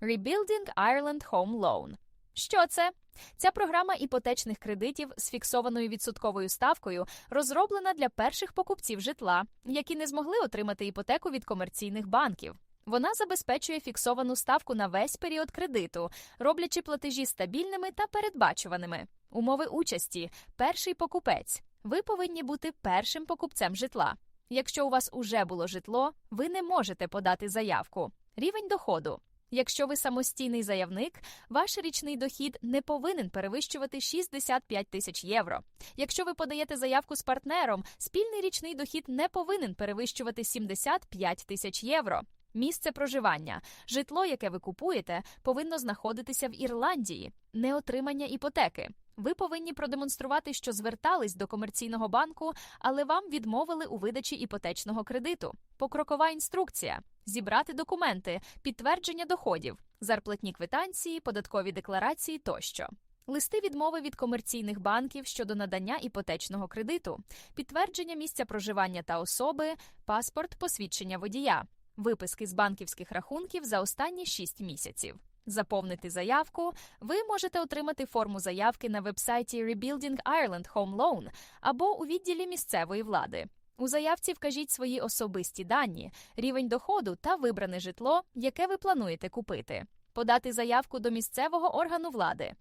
Rebuilding Ireland Home Loan. Що це? Ця програма іпотечних кредитів з фіксованою відсотковою ставкою розроблена для перших покупців житла, які не змогли отримати іпотеку від комерційних банків. Вона забезпечує фіксовану ставку на весь період кредиту, роблячи платежі стабільними та передбачуваними. Умови участі перший покупець. Ви повинні бути першим покупцем житла. Якщо у вас уже було житло, ви не можете подати заявку. Рівень доходу. Якщо ви самостійний заявник, ваш річний дохід не повинен перевищувати 65 тисяч євро. Якщо ви подаєте заявку з партнером, спільний річний дохід не повинен перевищувати 75 тисяч євро. Місце проживання. Житло, яке ви купуєте, повинно знаходитися в Ірландії, не отримання іпотеки. Ви повинні продемонструвати, що звертались до комерційного банку, але вам відмовили у видачі іпотечного кредиту. Покрокова інструкція: зібрати документи, підтвердження доходів, зарплатні квитанції, податкові декларації тощо. Листи відмови від комерційних банків щодо надання іпотечного кредиту, підтвердження місця проживання та особи, паспорт, посвідчення водія, виписки з банківських рахунків за останні 6 місяців. Заповнити заявку. Ви можете отримати форму заявки на вебсайті Rebuilding Ireland Home Loan або у відділі місцевої влади. У заявці вкажіть свої особисті дані, рівень доходу та вибране житло, яке ви плануєте купити. Подати заявку до місцевого органу влади.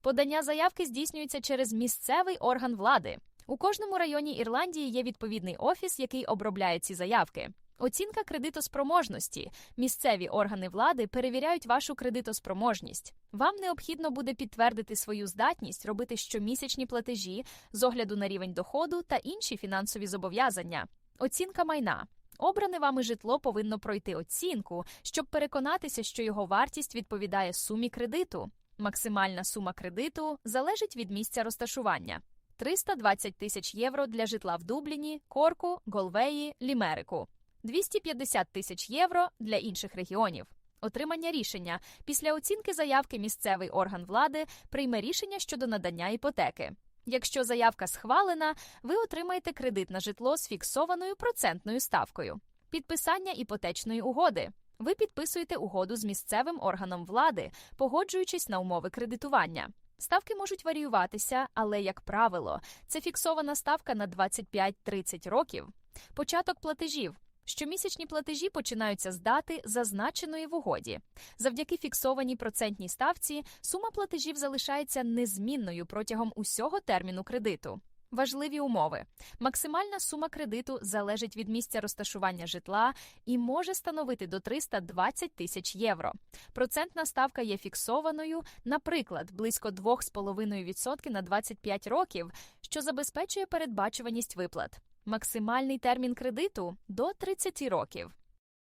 Подання заявки здійснюється через місцевий орган влади. У кожному районі Ірландії є відповідний офіс, який обробляє ці заявки. Оцінка кредитоспроможності. Місцеві органи влади перевіряють вашу кредитоспроможність. Вам необхідно буде підтвердити свою здатність робити щомісячні платежі з огляду на рівень доходу та інші фінансові зобов'язання. Оцінка майна. Обране вами житло повинно пройти оцінку, щоб переконатися, що його вартість відповідає сумі кредиту. Максимальна сума кредиту залежить від місця розташування. 320 тисяч євро для житла в Дубліні, Корку, Голвеї, Лімерику. 250 тисяч євро для інших регіонів. Отримання рішення після оцінки заявки місцевий орган влади прийме рішення щодо надання іпотеки. Якщо заявка схвалена, ви отримаєте кредит на житло з фіксованою процентною ставкою. Підписання іпотечної угоди. Ви підписуєте угоду з місцевим органом влади, погоджуючись на умови кредитування. Ставки можуть варіюватися, але, як правило, це фіксована ставка на 25-30 років. Початок платежів. Щомісячні платежі починаються з дати, зазначеної в угоді. Завдяки фіксованій процентній ставці сума платежів залишається незмінною протягом усього терміну кредиту. Важливі умови. Максимальна сума кредиту залежить від місця розташування житла і може становити до 320 тисяч євро. Процентна ставка є фіксованою, наприклад, близько 2,5% на 25 років, що забезпечує передбачуваність виплат. Максимальний термін кредиту до 30 років.